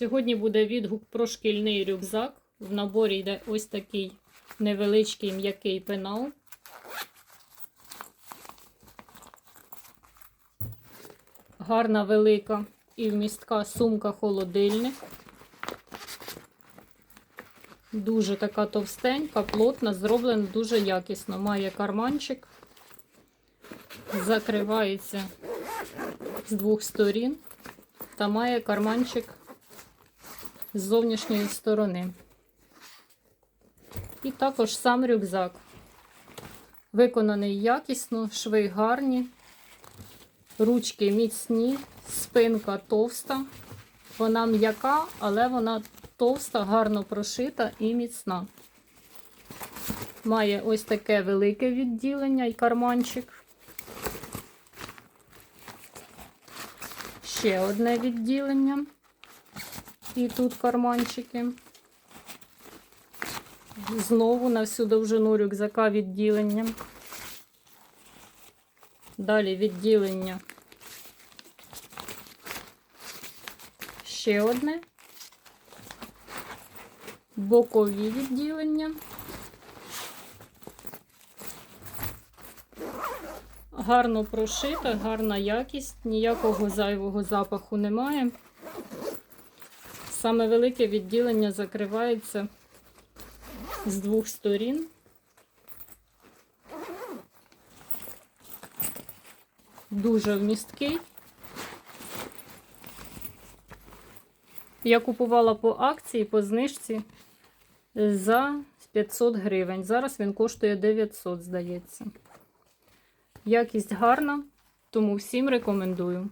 Сьогодні буде відгук про шкільний рюкзак. В наборі йде ось такий невеличкий м'який пенал. Гарна велика і вмістка сумка-холодильник. Дуже така товстенька, плотна, зроблена дуже якісно. Має карманчик, закривається з двох сторін та має карманчик з зовнішньої сторони. І також сам рюкзак. Виконаний якісно, шви гарні, ручки міцні, спинка товста. Вона м'яка, але вона товста, гарно прошита і міцна. Має ось таке велике відділення і карманчик. Ще одне відділення. І тут карманчики. Знову на всю довжину рюкзака відділення. Далі відділення. Ще одне. Бокові відділення. Гарно прошита, гарна якість, ніякого зайвого запаху немає. Саме велике відділення закривається з двох сторін. Дуже вмісткий. Я купувала по акції, по знижці за 500 гривень. Зараз він коштує 900, здається. Якість гарна, тому всім рекомендую.